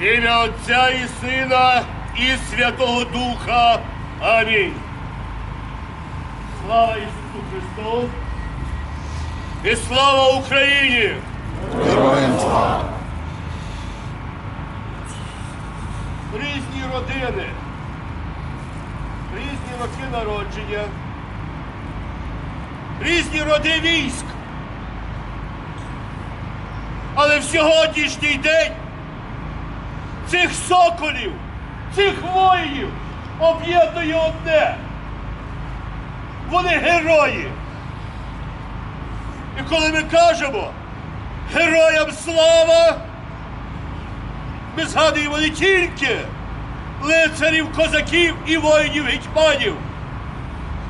Ім'я Отця і Сина і Святого Духа. Амінь. Слава Ісусу Христу! І слава Україні! Героям слава! Різні родини, різні роки народження, різні роди військ. Але в сьогоднішній день цих соколів, цих воїнів об'єднує одне. Вони герої. І коли ми кажемо героям слава, ми згадуємо не тільки лицарів, козаків і воїнів гетьманів,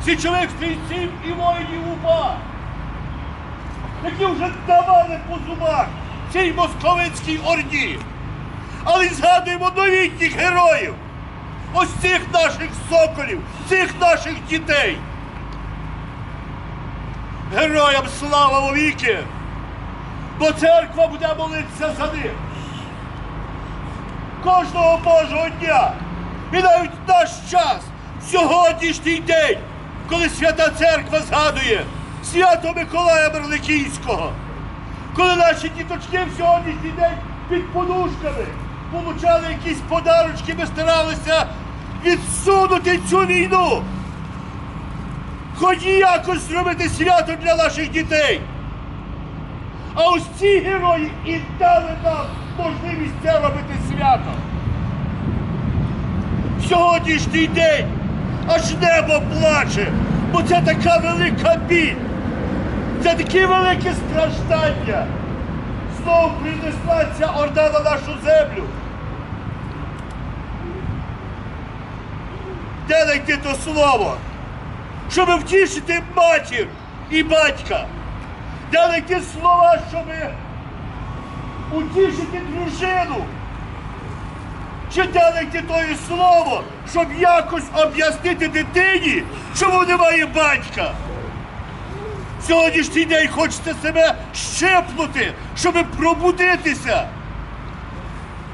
січових стрільців і воїнів УПА, які вже давали по зубах цій московицькій орді. Але й згадуємо новітніх героїв, ось цих наших соколів, цих наших дітей. Героям слава вовіки, бо церква буде молитися за них. Кожного Божого дня. І навіть наш час, сьогоднішній день, коли Свята Церква згадує свято Миколая Мерликійського, коли наші діточки в сьогоднішній день під подушками получали якісь подарочки, ми старалися відсунути цю війну. Хоч якось зробити свято для наших дітей. А ось ці герої і дали нам можливість це робити свято. Сьогоднішній день аж небо плаче, бо це така велика біль, це такі великі страждання. Знову принесла ця орда на нашу землю. Де знайти то слово, щоб втішити матір і батька? Де знайти слова, щоб утішити дружину? Чи де знайти тоє слово, щоб якось об'яснити дитині, чому немає батька? Сьогоднішній день хочеться себе щепнути, щоб пробудитися.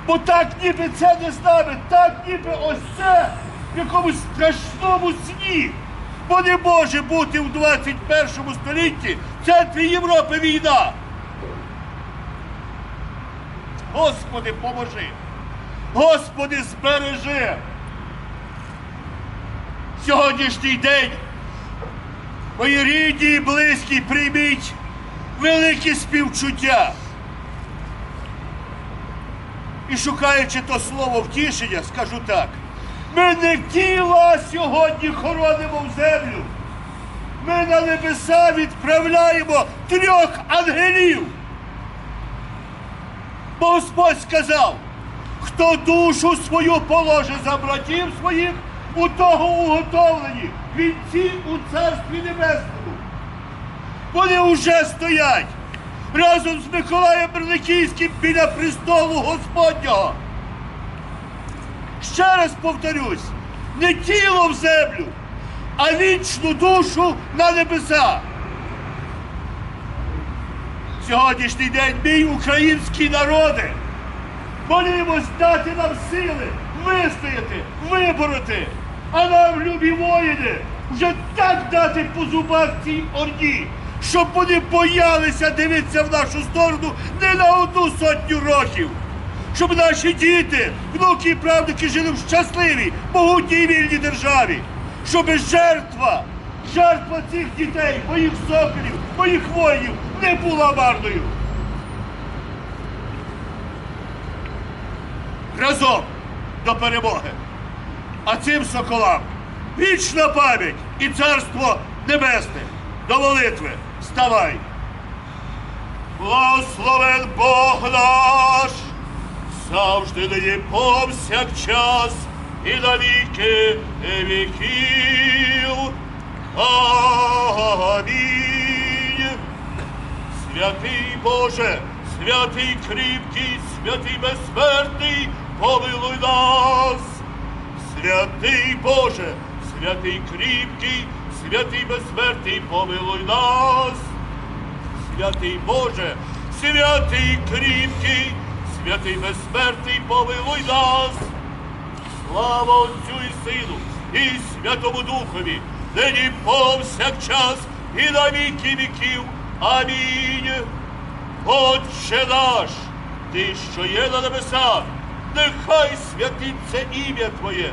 Бо так ніби це не з нами, так ніби ось це в якомусь страшному сні. Бо не може бути в 21 столітті в центрі Європи війна. Господи, поможи. Господи, збережи. Сьогоднішній день, мої рідні і близькі, прийміть велике співчуття. І шукаючи то слово втішення, скажу так. Ми не тіла сьогодні хоронимо в землю. Ми на небеса відправляємо трьох ангелів. Бо Господь сказав, хто душу свою положить за братів своїх, у того уготовлені вінці у царстві небесному. Вони вже стоять разом з Миколаєм Берниківським біля престолу Господнього. Ще раз повторюсь, не тіло в землю, а вічну душу на небеса. Сьогоднішній день мій український народи. Молімось дати нам сили вистояти, вибороти, а нам, любі воїни, вже так дати по зубах цій орді, щоб вони боялися дивитися в нашу сторону не на одну сотню років. Щоб наші діти, внуки і правнуки жили в щасливій, могутній вільній державі. Щоб жертва, жертва цих дітей, моїх соколів, моїх воїнів не була марною. разом до перемоги. А цим соколам вічна пам'ять і царство небесне. До молитви ставай. Благословен Бог наш, завжди нині повсякчас і на віки віків. Амінь. Святий Боже, святий кріпкий, святий безсмертний, помилуй нас. Святий Боже, святий кріпкий, святий безсмертний, помилуй нас. Святий Боже, святий кріпкий, святий безсмертний, помилуй нас. Слава Отцю і Сину, і Святому Духові, нині повсякчас, і на віки віків. Амінь. Отче наш, ти, що є на небесах, нехай святиться ім'я Твоє,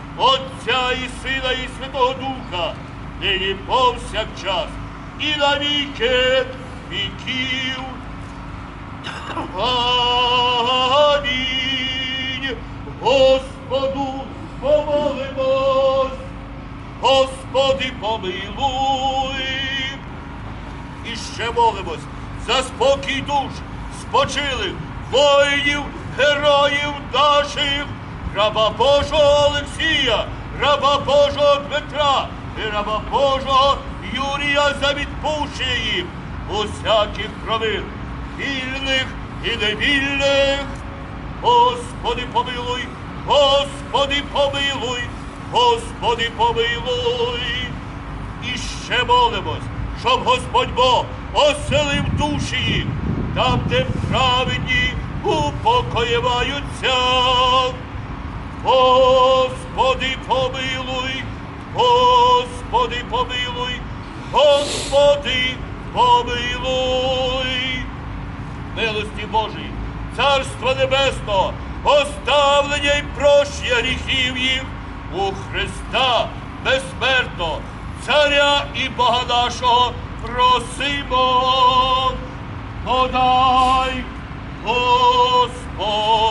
Отця і Сина, і Святого Духа, нині повсякчас, і на віки віків. Амінь. Господу помолимось, Господи помилуй. І ще молимось за спокій душ спочилих воїнів, героїв наших, раба Божого Олексія, раба Божого Дмитра і раба Божого Юрія за відпущення усяких провин, вільних і невільних. Господи, помилуй, Господи, помилуй, Господи, помилуй. І ще молимось, щоб Господь Бог оселив душі їх, там, де праведні упокоюваються. Господи, помилуй, Господи, помилуй, Господи, помилуй. Милості Божої, Царства Небесного, оставлення й прощення гріхів їх у Христа безсмертного, Царя і Бога нашого просимо. Подай, Господи.